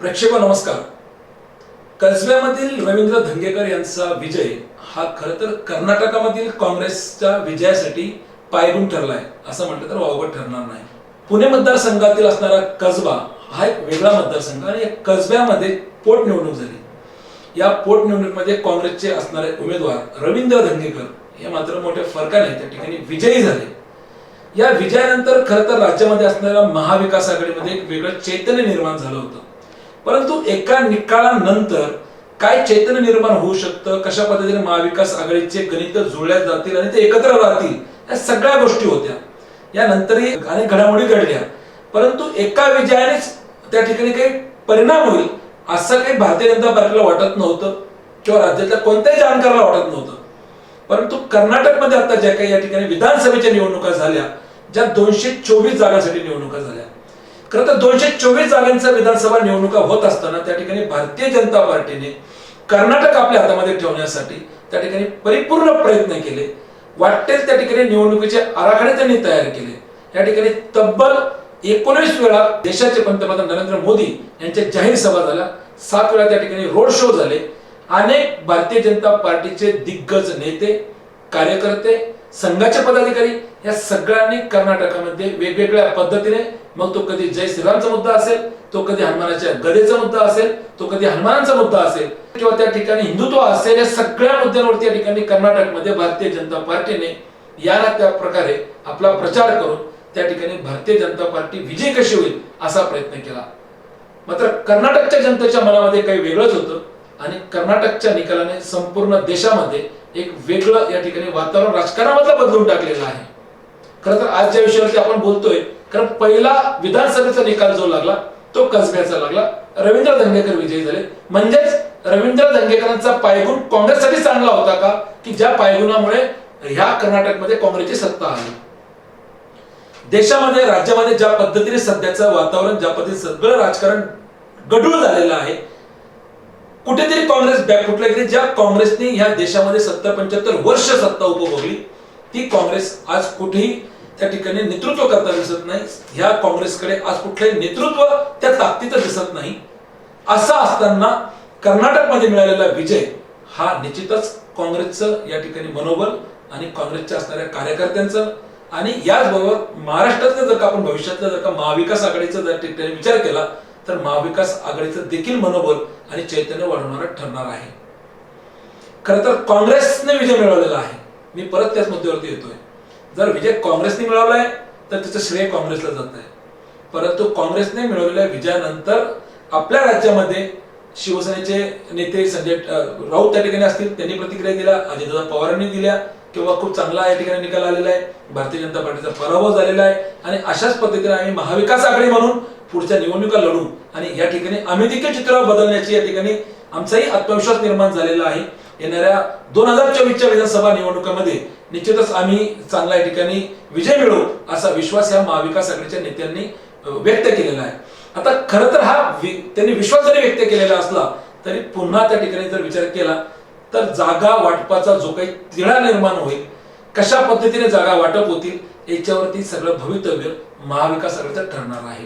प्रेक्षक नमस्कार. कसब्यामधील रवींद्र धंगेकर यांचा विजय हा खर तर कर्नाटकामधील काँग्रेसच्या विजयासाठी पायगुण ठरलाय असं म्हटलं तर वावगट ठरणार नाही. पुणे मतदारसंघातील असणारा कसबा हा एक वेगळा मतदारसंघ आणि या कसब्यामध्ये पोटनिवडणूक झाली. या पोटनिवडणुकीमध्ये काँग्रेसचे असणारे उमेदवार रवींद्र धंगेकर हे मात्र मोठ्या फरकाने त्या ठिकाणी विजयी झाले. या विजयानंतर खरं तर राज्यामध्ये असणाऱ्या महाविकास आघाडीमध्ये एक वेगळं चैतन्य निर्माण झालं होतं. परंतु एका निकालानंतर काय चैतन्य निर्माण होऊ शकतं? कशा पद्धतीने महाविकास आघाडीचे गणित जुळल्या जातील आणि ते एकत्र राहतील? या सगळ्या गोष्टी होत्या. यानंतरही अनेक घडामोडी घडल्या. परंतु एका विजयानेच त्या ठिकाणी काही परिणाम होईल असं काही भारतीय जनता पार्टीला वाटत नव्हतं किंवा राज्यातल्या कोणत्याही जाणकाराला वाटत नव्हतं. परंतु कर्नाटकमध्ये आता ज्या काही या ठिकाणी विधानसभेच्या निवडणुका झाल्या ज्या दोनशे चोवीस जागांसाठी निवडणुका झाल्या खरं तर दोनशे चोवीस जागांच्या विधानसभा निवडणुका होत असताना त्या ठिकाणी भारतीय जनता पार्टीने कर्नाटक आपल्या हातामध्ये ठेवण्यासाठी त्या ठिकाणी परिपूर्ण प्रयत्न केले. वाटेल त्या ठिकाणी निवडणुकीचे आराखडे त्यांनी तयार केले. या ठिकाणी तब्बल एकोणीस वेळा देशाचे पंतप्रधान नरेंद्र मोदी यांच्या जाहीर सभा झाल्या. सात वेळा त्या ठिकाणी रोड शो झाले. अनेक भारतीय जनता पार्टीचे दिग्गज नेते कार्यकर्ते संघाचे पदाधिकारी या सगळ्यांनी कर्नाटकामध्ये वेगवेगळ्या पद्धतीने मग तो कधी जय श्रीरामचा मुद्दा असेल तो कधी हनुमानाच्या गदेचा मुद्दा असेल तो कधी हनुमानाचा मुद्दा असेल किंवा त्या ठिकाणी हिंदुत्व असेल या सगळ्या मुद्द्यांवरती या ठिकाणी कर्नाटकमध्ये भारतीय जनता पार्टीने याला त्या प्रकारे आपला प्रचार करून त्या ठिकाणी भारतीय जनता पार्टी विजय कशी होईल असा प्रयत्न केला. मात्र कर्नाटकच्या जनतेच्या मनामध्ये काही वेगळंच होतं आणि कर्नाटकच्या निकालाने संपूर्ण देशामध्ये एक वेगळं या ठिकाणी वातावरण राजकारणामध्ये बदलून टाकलेलं आहे. खरं तर आज ज्या विषयावरती आपण बोलतोय कारण पहिला विधानसभेचा निकाल जो लागला तो कसब्याचा लागला. रवींद्र धंगेकर विजयी झाले. म्हणजेच रवींद्र धंगेकरांचा पायगुण काँग्रेससाठी चांगला होता का? की ज्या पायगुणामुळे ह्या कर्नाटकमध्ये काँग्रेसची सत्ता आली? देशामध्ये राज्यामध्ये ज्या पद्धतीने सध्याचं वातावरण ज्या पद्धतीने सगळं राजकारण गडूळ झालेलं आहे कुठेतरी काँग्रेस बॅकफुटला गेली ज्या काँग्रेसने ह्या देशामध्ये सत्तर पंच्याहत्तर वर्ष सत्ता उपभोगली ती काँग्रेस आज कुठेही त्या ठिकाणी नेतृत्व करताना दिसत नाही. ह्या काँग्रेसकडे आज कुठलंही नेतृत्व त्या ताकदीचं दिसत नाही. असं असताना कर्नाटकमध्ये मिळालेला विजय हा निश्चितच काँग्रेसचं या ठिकाणी मनोबल आणि काँग्रेसच्या असणाऱ्या कार्यकर्त्यांचं आणि याचबरोबर महाराष्ट्रातलं जर का आपण भविष्यातलं जर का महाविकास आघाडीचा जर ठिकाणी विचार केला तर महाविकास आघाडीचं देखील मनोबल आणि चैतन्य वाढवणारा ठरणार आहे. खरं तर काँग्रेसने विजय मिळवलेला आहे. मी परत त्याच मुद्द्यावरती येतोय. जर विजय काँग्रेसने मिळवलाय तर त्याचं श्रेय काँग्रेसला जात आहे. परंतु काँग्रेसने मिळवलेल्या विजयानंतर आपल्या राज्यामध्ये शिवसेनेचे नेते संजय राऊत त्या ठिकाणी असतील. त्यांनी प्रतिक्रिया दिल्या अजितदादा पवारांनी दिल्या किंवा खूप चांगला या ठिकाणी निकाल आलेला आहे. भारतीय जनता पार्टीचा पराभव झालेला आहे. आणि अशाच पद्धतीने आम्ही महाविकास आघाडी म्हणून पुढच्या निवडणुका लढू. आणि या ठिकाणी अमेरिके चित्र बदलण्याची या ठिकाणी आमचाही आत्मविश्वास निर्माण झालेला आहे. येणाऱ्या दोन हजार चोवीसच्या विधानसभा निवडणुकामध्ये निश्चितच आम्ही चांगला या ठिकाणी विजय मिळवू असा विश्वास या महाविकास आघाडीच्या नेत्यांनी व्यक्त केलेला आहे. आता खरं तर हा त्यांनी विश्वास जरी व्यक्त केलेला असला तरी पुन्हा त्या ठिकाणी जर विचार केला तर जागा वाटपाचा जो काही तिढा निर्माण होईल कशा पद्धतीने जागा वाटप होतील याच्यावरती सगळं भवितव्य महाविकास आघाडीचं ठरणार आहे.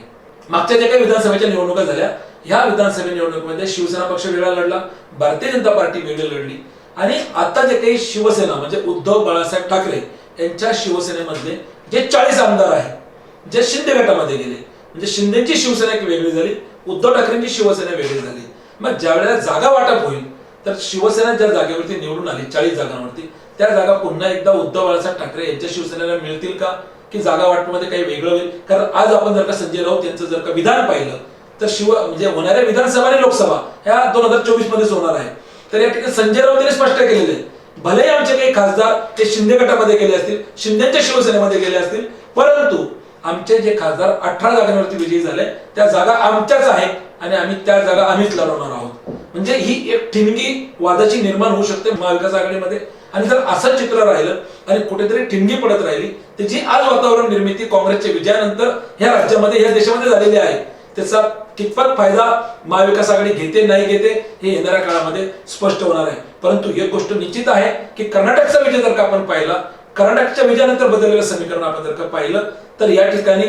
मागच्या ज्या काही विधानसभेच्या निवडणुका झाल्या ह्या विधानसभा निवडणुकीमध्ये शिवसेना पक्ष वेगळा लढला भारतीय जनता पार्टी वेगळी लढली. आणि आता जे काही शिवसेना म्हणजे उद्धव बाळासाहेब ठाकरे यांच्या शिवसेनेमधले जे चाळीस आमदार आहेत जे शिंदे गटामध्ये गेले म्हणजे शिंदेची शिवसेना एक वेगळी झाली उद्धव ठाकरेंची शिवसेना वेगळी झाली. मग ज्या वेळेला जागा वाटप होईल तर शिवसेना ज्या जागेवरती निवडून आली चाळीस जागांवरती त्या जागा पुन्हा एकदा उद्धव बाळासाहेब ठाकरे यांच्या शिवसेनेला मिळतील का? की जागा वाटपामध्ये काही वेगळं होईल? कारण आज आपण जर का संजय राऊत यांचं जर का विधान पाहिलं तर शिव म्हणजे होणाऱ्या विधानसभा आणि लोकसभा ह्या दोन हजार चोवीस मध्येच होणार आहे. तर या ठिकाणी संजय राऊत यांनी स्पष्ट केलेले आहे. भले आमचे काही खासदार ते शिंदे गटामध्ये गेले असतील शिंदेच्या शिवसेनेमध्ये गेले असतील परंतु आमचे जे खासदार अठरा जागांवरती विजयी झाले त्या जागा आमच्याच आहेत आणि आम्ही त्या जागा आम्हीच लढवणार आहोत. म्हणजे ही एक ठिणगी वादाची निर्माण होऊ शकते महाविकास आघाडीमध्ये. आणि जर असं चित्र राहिलं आणि कुठेतरी ठिणगी पडत राहिली तर जी आज वातावरण निर्मिती काँग्रेसच्या विजयानंतर ह्या राज्यामध्ये या देशामध्ये झालेली आहे त्याचा कितपत फायदा महाविकास आघाडी घेते नाही घेते हे येणाऱ्या काळामध्ये स्पष्ट होणार आहे. परंतु एक गोष्ट निश्चित आहे की कर्नाटकचा विजय जर का आपण पाहिला कर्नाटकच्या विजयानंतर बदललेलं समीकरण आपण जर का पाहिलं तर या ठिकाणी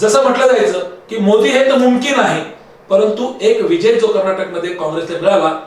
जसं म्हटलं जायचं की मोदी हे तर मुमकिन आहे परंतु एक विजय जो कर्नाटकमध्ये काँग्रेसला मिळाला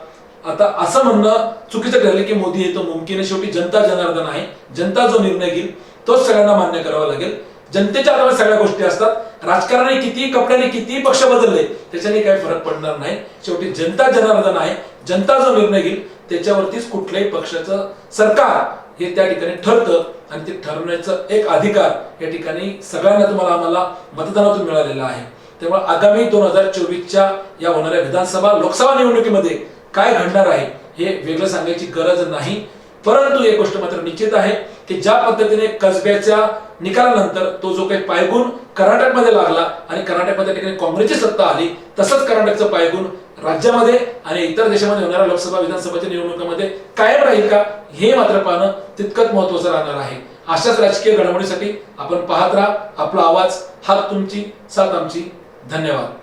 आता असं म्हणणं चुकीचं ठरलं की मोदी हे तो मुमकिन आहे. शेवटी जनता जनार्दन आहे. जनता जो निर्णय घेईल तोच सगळ्यांना मान्य करावा लागेल. जनतेच्या हातामध्ये सगळ्या गोष्टी असतात. राजकारणाने कितीही कपड्याने कितीही पक्ष बदलले त्याच्याने काही फरक पडणार नाही. शेवटी जनता जनार्दन आहे. जनता जो निर्णय घेईल त्याच्यावरतीच कुठल्याही पक्षाचं सरकार हे त्या ठिकाणी ठरतं. आणि ते ठरवण्याचं एक अधिकार या ठिकाणी सगळ्यांना तुम्हाला आम्हाला मतदानातून मिळालेला आहे. त्यामुळे आगामी दोन हजार चोवीसच्या या होणाऱ्या विधानसभा लोकसभा निवडणुकीमध्ये काय घडणार आहे हे वेगळं सांगायची गरज नाही. परंतु एक गोष्ट मात्र निश्चित आहे की ज्या पद्धतीने कसब्याच्या निकालानंतर तो जो काही पायगुण कर्नाटकमध्ये लागला आणि कर्नाटकमध्ये ठिकाणी काँग्रेसची सत्ता आली तसंच कर्नाटकचं पायगुण राज्यामध्ये आणि इतर देशामध्ये होणाऱ्या लोकसभा विधानसभाच्या निवडणुकामध्ये कायम राहील का हे मात्र पाहणं तितकंच महत्वाचं राहणार आहे. अशाच राजकीय घडामोडीसाठी आपण पाहत राहा आपला आवाज हात तुमची साथ आमची. धन्यवाद.